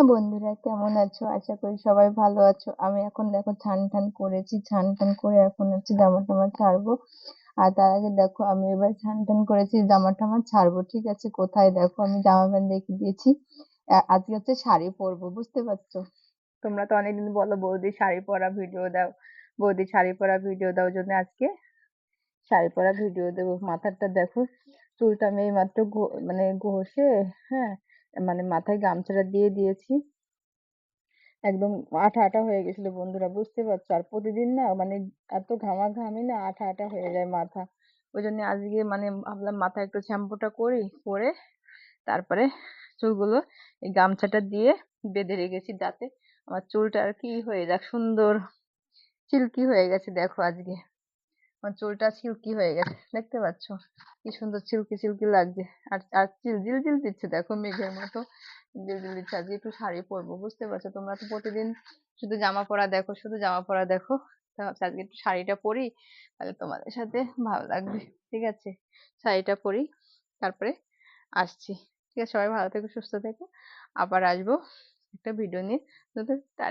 হ্যাঁ বন্ধুরা? কেমন আছো? আশা করি সবাই ভালো আছো। আমি এখন দেখো ছান টান করেছি, ছান টান করে এখন হচ্ছে জামা টামা ছাড়বো। আর তার আগে দেখো, আমি এবার ছান টান করেছি, জামা টামা ছাড়বো, ঠিক আছে? কোথায় দেখো, আমি জামা প্যান্ট রেখে দিয়েছি। আজকে হচ্ছে শাড়ি পরবো, বুঝতে পারছ? তোমরা তো অনেকদিন বলো, বৌদি শাড়ি পরা ভিডিও দাও। বৌদি শাড়ি পরা ভিডিও দাও জন্য আজকে। শাড়ি পরা ভিডিও দেবো। মাথাটা দেখো, চুলটা আমি এই মাত্র মানে ঘষে হ্যাঁ মানে মাথায় গামছাটা দিয়ে দিয়েছি। একদম আঠা আঠা হয়ে গেছিল বন্ধুরা, বুঝতে পারছ? আর প্রতিদিন না মানে এত ঘামা ঘামি না আঠা আঠা হয়ে যায় মাথা। ওই জন্য আজকে মানে ভাবলাম মাথায় একটু শ্যাম্পুটা করি, করে তারপরে চুলগুলো এই গামছাটা দিয়ে বেঁধে রেখেছি যাতে আমার চুলটা আর কি হয়ে যাক সুন্দর। সিল্কি হয়ে গেছে দেখো আজকে। আমার চুলটা সিল্কি হয়ে গেছে, দেখতে পাচ্ছ? কি সুন্দর সিল্কি সিল্কি লাগছে। আর আর জিল জিল দিচ্ছে, দেখো মেঘের মতো। জিল জিল দিচ্ছে, আজকে একটু শাড়ি পরবো, বুঝতে পারছ? তোমরা তো প্রতিদিন শুধু জামা পরা দেখো, শুধু জামা পরা দেখো। আজকে একটু শাড়িটা পরি, তাহলে তোমাদের সাথে ভালো লাগবে, ঠিক আছে? শাড়িটা পরি, তারপরে আসছি, ঠিক আছে? সবাই ভালো থেকো, সুস্থ থেকো। আবার আসব একটা ভিডিও নিয়ে। টাটা।